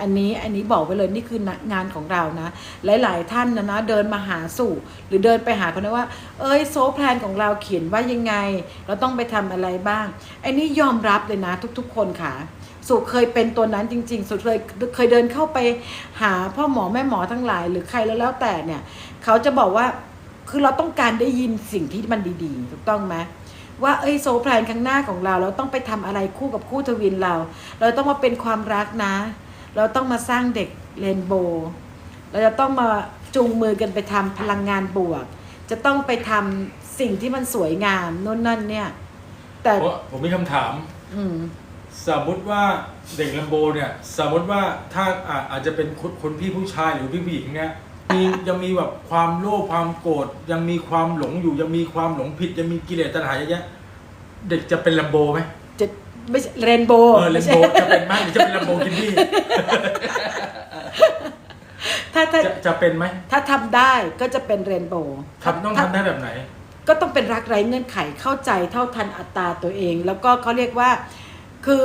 อันนี้อันนี้บอกไว้เลยนี่คืองานของเรานะ หลาย ๆ ท่านนะนะเดินมาหาสู่ หรือเดินไปหาคนนะว่า เอ้ยโซแพลนของเราเขียนว่ายังไง เราต้องไปทำอะไรบ้างอันนี้ยอมรับเลยนะทุก ๆ คนค่ะสุเคยเป็นตัวนั้นจริง ๆ สุเคยเคยเดินเข้าไปหาพ่อหมอแม่หมอทั้งหลาย หรือใครแล้วแล้วแต่เนี่ย เขาจะบอกว่าคือเราต้องการได้ยินสิ่งที่มันดีๆ ถูกต้องไหมว่าเอ้ยโซแพลนข้างหน้าของเรา เราต้องไปทำอะไรคู่กับคู่ทวินเรา เราต้องมาเป็นความรักนะ เราต้องมาสร้างเด็กเรนโบว์เราจะต้องมาจูงมือกันไปทำพลังงานบวก จะต้องไปทำสิ่งที่มันสวยงามโน่นนั่นเนี่ย แต่เพราะผมมีคำถาม อืม สมมติว่าเด็กลัมโบเนี่ย สมมติว่าถ้าอาอาจจะเป็นคนคนพี่ผู้ชายหรือพี่ผู้หญิงเนี่ยมียังมีแบบความโลภความโกรธยังมีความหลงอยู่ยังมีความหลงผิดยังมีกิเลสตัณหาเยอะแยะเด็กจะเป็นลัมโบไหมจะ ไม่ใช่เรนโบว์เออลัมโบจะเป็นไหมหรือจะเป็นลัมโบกินนี่ถ้าถ้าจะจะเป็นไหมถ้าทำได้ก็จะเป็นเรนโบว์ทำต้องทำได้แบบไหน ก็ต้องเป็นรักไร้เงื่อนไขเข้าใจเท่าทันอัตตราตัวเอง แล้วก็เขาเรียกว่าคือ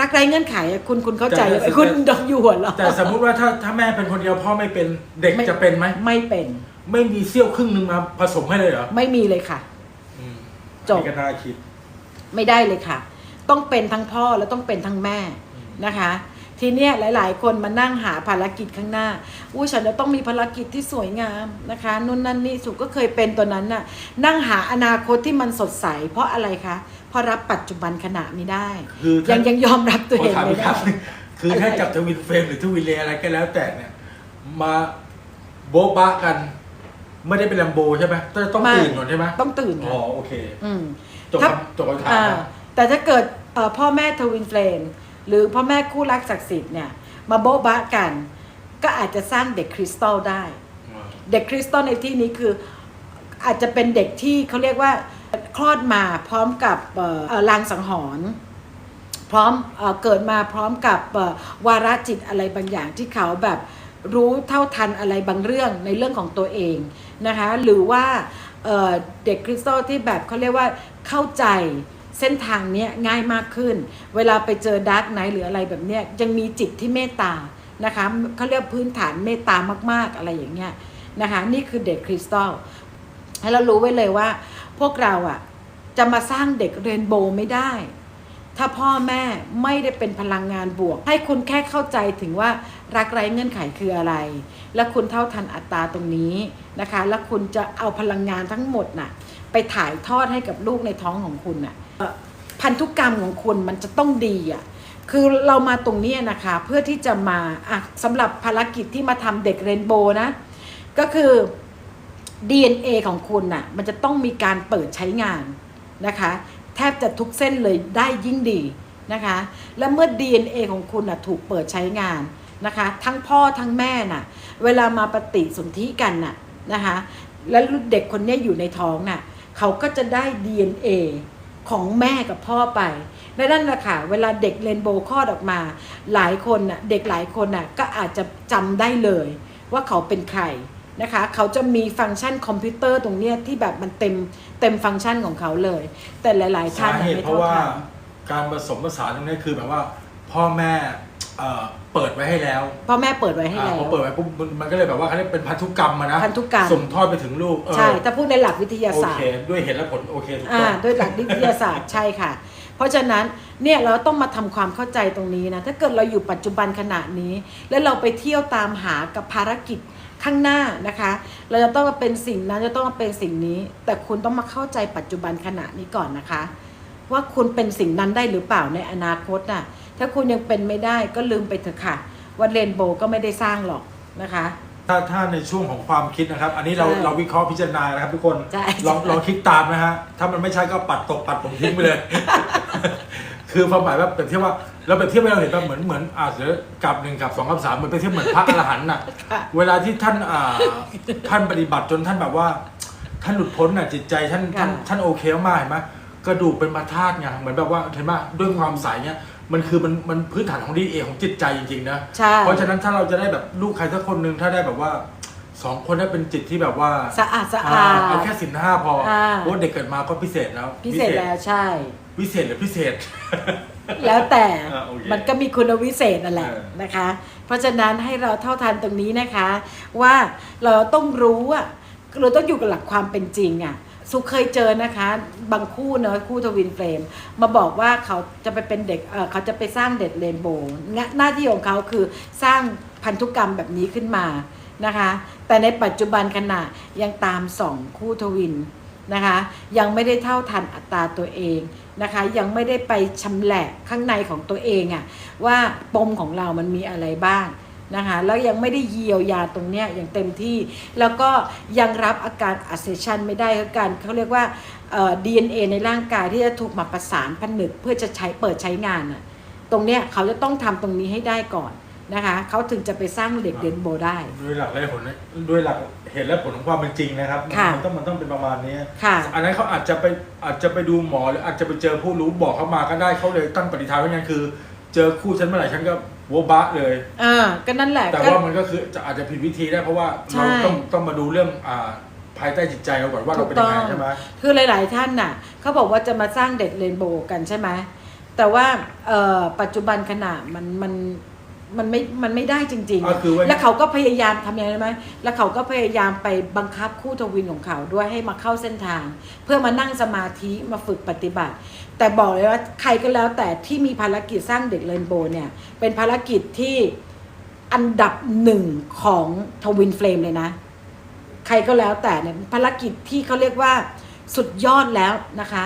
รักไร้เงื่อนไขอะคุณคุณเข้าใจแต่แต่คุณดอกอยู่หัวเราะแต่สมมุติว่าถ้าถ้าแม่เป็นคนเดียวพ่อไม่เป็นเด็กไม่จะเป็นไหมไม่เป็นไม่มีเสี้ยวครึ่งหนึ่งมาผสมให้เลยเหรอไม่มีเลยค่ะ อืมจบนี่ก็น่าคิด ไม่ได้เลยค่ะ ต้องเป็นทั้งพ่อแล้วต้องเป็นทั้งแม่นะคะ ทีเนี้ยหลาย ๆ คนมานั่งหาภารกิจข้างหน้าอู้ฉันจะต้องมีภารกิจที่สวยงามนะคะนู่นนั่นนี่สุก็เคยเป็นตัวนั้นน่ะนั่งหาอนาคตที่มันสดใส เพราะอะไรคะเพราะรับปัจจุบันขณะไม่ได้ คือถ้ายังยังยอมรับตัวขอเองถามไม่อีกคได้รั้งหนึ่งคือถ้าอะไรจับทวินเฟรมหรือทวินเลอะไรก็แล้วแต่เนี่ย มาโบ๊ะบะกัน ไม่ได้เป็นลัมโบใช่ไหมต้องต้องไม่ ตื่นก่อนใช่ไหมต้องตื่นอ๋อค่ะโอเค อืมจบถ้าคำจบคำถามอ่านะ แต่ถ้าเกิดเอ่อ พ่อแม่ทวินเฟลมหรือพ่อแม่คู่รักศักดิ์สิทธิ์เนี่ยมาโบ๊ะบะกัน ก็อาจจะสร้างเด็กคริสตัลได้ เด็กคริสตัลในที่นี้คืออาจจะเป็นเด็กที่เขาเรียกว่าคลอดมาพร้อมกับเอ่อเอ่อลางสังหรณ์พร้อมเออเกิดมาพร้อมกับเอ่อวาระจิตอะไรบางอย่างที่เขาแบบรู้เท่าทันอะไรบางเรื่องในเรื่องของตัวเองนะคะหรือว่าเอ่อเด็กคริสตัลที่แบบเขาเรียกว่าเข้าใจ เส้นทางเนี้ยง่ายมากขึ้น เวลาไปเจอดาร์กไนท์หรืออะไรแบบเนี้ยยังมีจิตที่เมตตานะคะเขาเรียกพื้นฐานเมตตามาก ๆอะไรอย่างเงี้ยนะคะนี่คือเด็กคริสตัลให้เรารู้ไว้เลยว่า พวกเราอะจะมาสร้างเด็กเรนโบว์ไม่ได้ ถ้าพ่อแม่ไม่ได้เป็นพลังงานบวก ให้คุณแค่เข้าใจถึงว่ารักไร้เงื่อนไขคืออะไร และคุณเท่าทันอัตราตรงนี้นะคะ แล้วคุณจะเอาพลังงานทั้งหมดน่ะไปถ่ายทอดให้กับลูกในท้องของคุณน่ะ พันธุกรรมของคุณมันจะต้องดีอะคือเรามาตรงนี้นะคะเพื่อที่จะมาอะสำหรับภารกิจที่มาทำเด็กเรนโบว์นะ ก็คือ DNA ของคุณน่ะมันจะต้องมีการเปิดใช้งานนะคะ แทบจะทุกเส้นเลยได้ยิ่งดีนะคะ และเมื่อ DNA ของคุณน่ะถูกเปิดใช้งานนะคะ ทั้งพ่อทั้งแม่น่ะ เวลามาปฏิสนธิกันน่ะนะคะ แล้วเด็กคนนี้อยู่ในท้องน่ะเขาก็จะได้ DNA ของแม่กับพ่อไปและนั่นแหละค่ะเวลาเด็กเรนโบว์คลอดออกมา หลายคนน่ะเด็กหลายคนน่ะก็อาจจะจำได้เลย ว่าเขาเป็นใครนะคะเขาจะมีฟังก์ชันคอมพิวเตอร์ตรงเนี้ยที่แบบมันเต็มเต็มฟังก์ชันของเขาเลย แต่หลาย ๆ ท่าสานน่ะเหตุไม่เพราะเท่าว่าทัน การผสมผสานตรงนี้คือแบบว่าพ่อแม่ เอ่อเปิดไว้ให้แล้วพ่อแม่เปิดไว้ให้อ่าแล้วพอเปิดไว้ปุ๊บมันมันก็เลยแบบว่าเขาเรียกเป็นพันธุกรรมมานะพันธุกรรม ส่งทอดไปถึงลูกเออใช่ถ้าพูดในหลักวิทยาโอศาสตเค ร์ ด้วยเหตุและผลโอเคถูกอ่าต้อง ด้วยหลักวิทยาศาสตร์ ใช่ค่ะ เพราะฉะนั้นเนี่ยเราต้องมาทำความเข้าใจตรงนี้นะถ้าเกิดเราอยู่ปัจจุบันขณะนี้ แล้วเราไปเที่ยวตามหากับภารกิจข้างหน้านะคะ เราจะต้องมาเป็นสิ่งนั้นจะต้องมาเป็นสิ่งนี้ แต่คุณต้องมาเข้าใจปัจจุบันขณะนี้ก่อนนะคะ ว่าคุณเป็นสิ่งนั้นได้หรือเปล่าในอนาคตน่ะ ถ้าคุณยังเป็นไม่ได้ก็ลืมไปเถอะค่ะว่าเรนโบว์ก็ไม่ได้สร้างหรอกนะคะ ถ้าถ้าในช่วงของความคิดนะครับ อันนี้เราใช่เราวิเคราะห์พิจารณานะครับทุกคนใช่ ลองลองคิดตามนะฮะถ้ามันไม่ใช่ก็ปัดตกปัดผมทิ้งไปเลย คือความหมายว่าเปรียบเทียบว่าเราเปรียบเทียบให้เราเห็นว่าเหมือนเหมือนอ่าเสือกับหนึ่งกับสองกับสามเหมือนเปรียบเทียบเหมือนพระอรหันต์น่ะค่ะ เวลาที่ท่านอ่าท่านปฏิบัติจนท่านแบบว่า ท่านหลุดพ้นน่ะจิตใจท่านท่านค่ะ ท่านโอเคมากเห็นไหม กระดูกเป็นมาธาตุไงเหมือนแบบว่าเห็นไหมด้วยความใสเนี่ยมันคือมันมันพื้นฐานของดีเอของจิตใจจริงๆนะใช่ เพราะฉะนั้นถ้าเราจะได้แบบลูกใครสักคนหนึ่งถ้าได้แบบว่าสองคนได้เป็นจิตที่แบบว่าสะอาดสะอ่าอาด เอาแค่สินห้าพออ่าเพราะว่าเด็กเกิดมาก็พิเศษแล้วพิเศษแล้วใช่พิเศษหรือพิเศษ แล้วแต่อ่าโอเคมันก็มีคุณวิเศษนั่นแหละเออ นะคะ เพราะฉะนั้นให้เราเท่าทันตรงนี้นะคะ ว่าเราต้องรู้อะเราต้องอยู่กับหลักความเป็นจริงอะ สุเคยเจอนะคะ บางคู่เนอะคู่ทวินเฟรม มาบอกว่าเขาจะไปเป็นเด็กเเขาจะไปสร้างเด็กเรนโบว์หน้าที่ของเขาคือสร้างพันธุกรรมแบบนี้ขึ้นมานะคะ แต่ในปัจจุบันขณะยังตามสองคู่ทวินนะคะ ยังไม่ได้เท่าทันอัตราตัวเองนะคะ ยังไม่ได้ไปชำแหละข้างในของตัวเองอะว่าปมของเรามันมีอะไรบ้าง นะคะแล้วยังไม่ได้เยียวยาตรงเนี้ยอย่างเต็มที่ แล้วก็ยังรับอาการอัเซชันไม่ได้คือการเขาเรียกว่าเอ่อ DNA ในร่างกายที่จะถูกมาประสานผนึกเพื่อจะใช้เปิดใช้งานอะตรงเนี้ยเขาจะต้องทำตรงนี้ให้ได้ก่อนนะคะเขาถึงจะไปสร้างเด็กเดนโบได้ ด้วยหลักและผลด้วยหลักเหตุและผลของความเป็นจริงนะครับมันค่ะมันต้องมันต้องเป็นประมาณนี้ค่ะอันนั้นเขาอาจจะไปอาจจะไปดูหมอหรืออาจจะไปเจอผู้รู้บอกเขามาก็ได้เขาเลยตั้งปฏิฐานไว้งั้นคือ เจอคู่ฉันเมื่อไหร่ฉันก็ โวบะเลย อ่าก็นั่นแหละแต่ก็ ว่ามันก็คือจะอาจจะผิดวิธีได้เพราะว่าใช่ เราต้องต้องมาดูเรื่องอ่าภายใต้จิตใจเราก่อนว่าเราเป็นยังไงใช่ไหม คือหลาย ๆ ท่านน่ะเขาบอกว่าจะมาสร้างเด็ดเรนโบว์กันใช่ไหมแต่ว่าเอ่อปัจจุบันขณะมันมัน มันไม่มันไม่ได้จริงก็คือว่า ๆ แล้วเขาก็พยายามทำยังไงรู้ไหมแล้วเขาก็พยายามไปบังคับคู่ทวินของเขาด้วยให้มาเข้าเส้นทาง เพื่อมานั่งสมาธิมาฝึกปฏิบัติ แต่บอกเลยว่าใครก็แล้วแต่ที่มีภารกิจสร้างเด็กเรนโบว์เนี่ย เป็นภารกิจที่อันดับหนึ่งของทวินเฟลมเลยนะ ใครก็แล้วแต่เนี่ยภารกิจที่เขาเรียกว่าสุดยอดแล้วนะคะ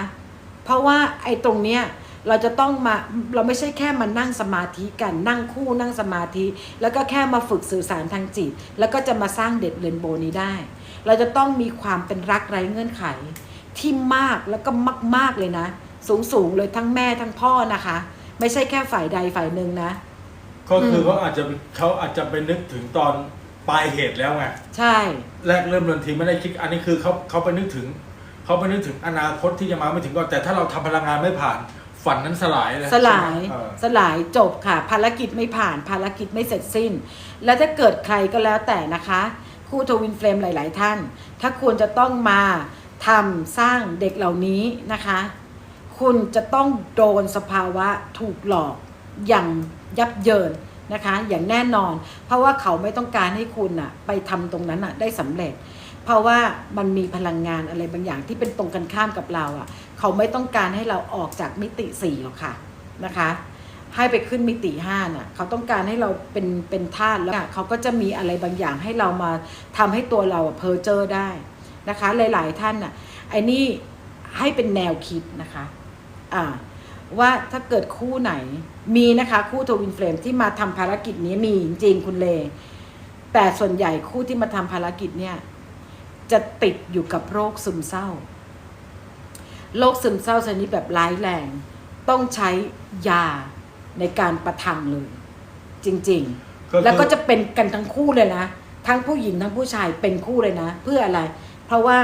เพราะว่าไอ้ตรงเนี้ย เราจะต้องมาเราไม่ใช่แค่มานั่งสมาธิกันนั่งคู่นั่งสมาธิ แล้วก็แค่มาฝึกสื่อสารทางจิต แล้วก็จะมาสร้างเด็ดเรนโบว์นี้ได้ เราจะต้องมีความเป็นรักไร้เงื่อนไข ที่มากแล้วก็มากๆเลยนะ สูงสูงๆเลยทั้งแม่ทั้งพ่อนะคะ ไม่ใช่แค่ฝ่ายใดฝ่ายหนึ่งนะ ก็คือมเขาอาจจะเขาอาจจะไปนึกถึงตอนปลายเหตุแล้วไงใช่ แรกเริ่มเดินทีไม่ได้คิดอันนี้คือเขาเขาไปนึกถึงเขาไปนึกถึงอนาคตที่จะมาไม่ถึงก่อนแต่ถ้าเราทำพลังงานไม่ผ่าน ฝันนั้นสลายเลยสลายเออสลายจบค่ะ ภารกิจไม่ผ่านภารกิจไม่เสร็จสิ้น แล้วถ้าเกิดใครก็แล้วแต่นะคะ คู่ทวินเฟลมหลาย ๆ ท่าน ถ้าควรจะต้องมาทำสร้างเด็กเหล่านี้นะคะ คุณจะต้องโดนสภาวะถูกหลอกอย่างยับเยินนะคะ อย่างแน่นอน เพราะว่าเขาไม่ต้องการให้คุณอะไปทำตรงนั้นอะได้สำเร็จ เพราะว่ามันมีพลังงานอะไรบางอย่างที่เป็นตรงกันข้ามกับเราอะ เขาไม่ต้องการให้เราออกจากมิติสี่หรอกค่ะนะคะ ให้ไปขึ้นมิติห้าน่ะเขาต้องการให้เราเป็นเป็นธาตุแล้วเขาก็จะมีอะไรบางอย่างให้เรามาทำให้ตัวเราเพอเจอร์ได้นะคะ หลาย ๆ ท่านน่ะไอ้นี่ให้เป็นแนวคิดนะคะอ่าว่าถ้าเกิดคู่ไหนมีนะคะคู่ทวินเฟรมที่มาทำภารกิจนี้มีจริงๆคุณเล แต่ส่วนใหญ่คู่ที่มาทำภารกิจเนี่ยจะติดอยู่กับโรคซึมเศร้า โรคซึมเศร้าชนิดแบบร้ายแรง ต้องใช้ยาในการประทังเลย จริงคือ ๆ แล้วก็จะเป็นกันทั้งคู่เลยนะ ทั้งผู้หญิงทั้งผู้ชายเป็นคู่เลยนะ เพื่ออะไร เพราะว่า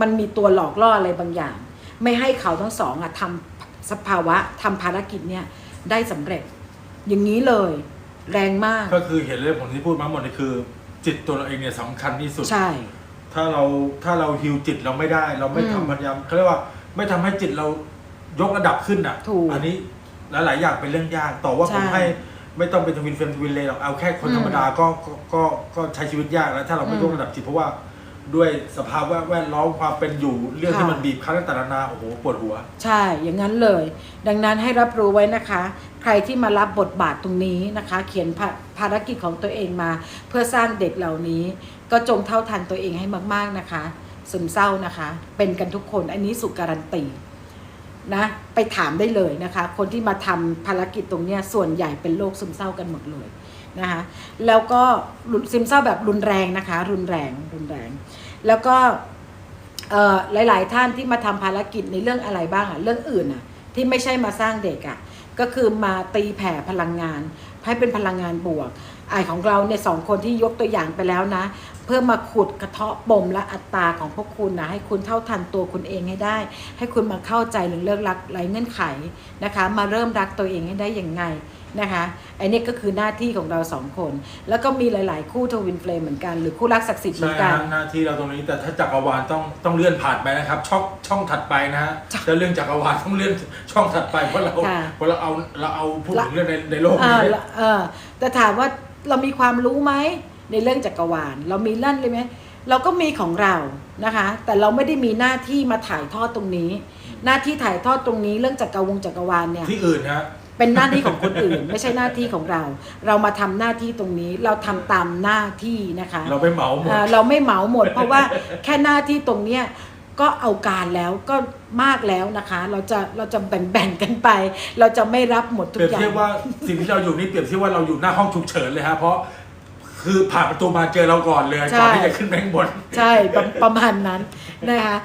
มันมีตัวหลอกล่ออะไรบางอย่าง ไม่ให้เขาทั้งสองอะทำสภาวะทำภารกิจเนี่ยได้สำเร็จ อย่างนี้เลย แรงมาก ก็คือเห็นเลยผลที่พูดมาหมดนี่คือ จิตตัวเราเองเนี่ยสำคัญที่สุด ใช่ ถ้าเราถ้าเราฮิวจิตเราไม่ได้ เราไม่อืม ทำพยายามเขาเรียกว่า ไม่ทำให้จิตเรายกระดับขึ้นอะ ถูกอันนี้หลาย ๆ อย่างเป็นเรื่องยาก ต่อว่าผมใช่ให้ไม่ต้องเป็นทวินเฟรมทวินเลยหรอกเอาแค่คนอืมธรรมดาก็ก็ก็ก็ใช้ชีวิตยากแล้ว ถ้าเราไม่อืมยกระดับจิตเพราะว่าด้วยสภาพแวดล้อมความเป็นอยู่เรื่องที่ค่ะ มันบีบคั้นต่างๆนานาโอ้โหปวดหัว ใช่ อย่างนั้นเลย ดังนั้นให้รับรู้ไว้นะคะ ใครที่มารับบทบาทตรงนี้นะคะ เขียนภาภารกิจของตัวเองมา เพื่อสร้างเด็กเหล่านี้ ก็จงเท่าทันตัวเองให้มาก ๆนะคะ ซึมเศร้านะคะ เป็นกันทุกคนอันนี้สุการันตีนะไปถามได้เลยนะคะ คนที่มาทำภารกิจตรงเนี้ยส่วนใหญ่เป็นโรคซึมเศร้ากันหมดเลยนะคะแล้วก็ซึมเศร้าแบบรุนแรงนะคะ รุนแรงรุนแรง แล้วก็หลาย ๆ ท่านที่มาทำภารกิจในเรื่องอะไรบ้างอะเรื่องอื่นอะที่ไม่ใช่มาสร้างเด็กอะก็คือมาตีแผ่พลังงาน ให้เป็นพลังงานบวกไอของเราเนี่ยสองคนที่ยกตัวอย่างไปแล้วนะเพื่อมาขุดกระเทาะปมและอัตตาของพวกคุณนะให้คุณเท่าทันตัวคุณเองให้ได้ ให้คุณมาเข้าใจเรื่องเลิกรักไร้เงื่อนไขนะคะ มาเริ่มรักตัวเองให้ได้อย่างไงนะคะไอ้นี่ก็คือหน้าที่ของเราสองคน แล้วก็มีหลาย ๆ คู่ทวินเฟลมเหมือนกัน หรือคู่รักศักดิ์สิทธิ์เหมืใช่อนกันฮะหน้าที่เราตรงนี้แต่ถ้าจักรวาลต้องต้องเลื่อนผ่านไปนะครับ ช่องช่องถัดไปนะฮะจะเรื่องจักรวาลต้องเลื่อนช่องถัดไปเพราะเราค่ะเพราะเราเอาเราเอาพูดถึงเรื่องในในโลกเอนี้อละเออแต่ถามว่าเรามีความรู้ไหม ในเรื่องจักรวาล เรามีลั่นเลยไหมเราก็มีของเรานะคะ แต่เราไม่ได้มีหน้าที่มาถ่ายทอดตรงนี้ หน้าที่ถ่ายทอดตรงนี้เรื่องจักรวงจักรวาลเนี่ยที่อื่นนะฮะเป็นหน้าที่ของคนอื่น ไม่ใช่หน้าที่ของเรา เรามาทำหน้าที่ตรงนี้เราทำตามหน้าที่นะคะ เราไม่เหมาหมดอ่าเราไม่เหมาหมด เพราะว่าแค่หน้าที่ตรงเนี้ยก็เอาการแล้วก็มากแล้วนะคะ เราจะเราจะแบ่งๆกันไป เราจะไม่รับหมดทุเปกรียบอย่าเทียงบว่าสิ่งที่เราอยู่นี่เปรียบเทียบว่าเราอยู่หน้าห้องฉุกเฉินเลยฮะเพราะ คือผ่านประตูมาเจอเราก่อนเลยใช่ก่อนที่จะขึ้นแบงบน ใช่ประประมาณนั้นนะคะ